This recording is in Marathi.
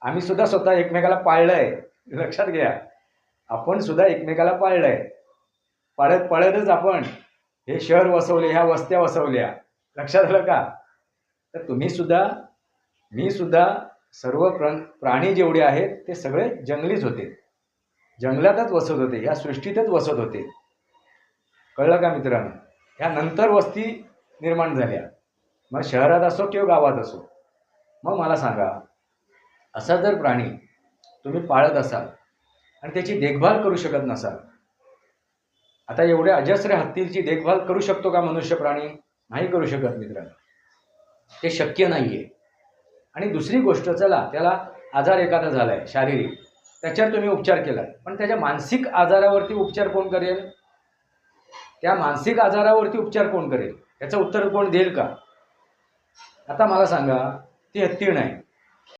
आम्ही सुद्धा स्वतः एकमेकाला पाळलंय. लक्षात घ्या. आपण सुद्धा एकमेकाला पाळलंय. पाळत पाळतच आपण हे शहर वसवले ह्या वस्त्या वसवल्या. लक्षात आलं का? तर तुम्ही सुद्धा मी सुद्धा सर्व प्र प्राणी जेवढे आहेत ते सगळे जंगलीच होते. जंगलातच वसत होते या सृष्टीतच वसत होते. कळलं का मित्रांनो? ह्या नंतर वस्ती निर्माण झाल्या. मग शहरात असो किंवा गावात असो. मग मला सांगा असा जर प्राणी तुम्ही पाळत असाल आणि त्याची देखभाल करू शकत नसाल आता एवढ्या अजस्र हत्तीची देखभाल करू शकतो का मनुष्य प्राणी? नाही करू शकत मित्रांनो. ते शक्य नाही आहे आणि दुसरी गोष्ट चला त्याला आजार एखादा झाला आहे शारीरिक त्याच्यावर तुम्ही उपचार केला पण त्याच्या मानसिक आजारावरती उपचार कोण करेल? त्या मानसिक आजारावरती उपचार कोण करेल? याचं उत्तर कोण देईल का? आता मला सांगा ती हत्तीण आहे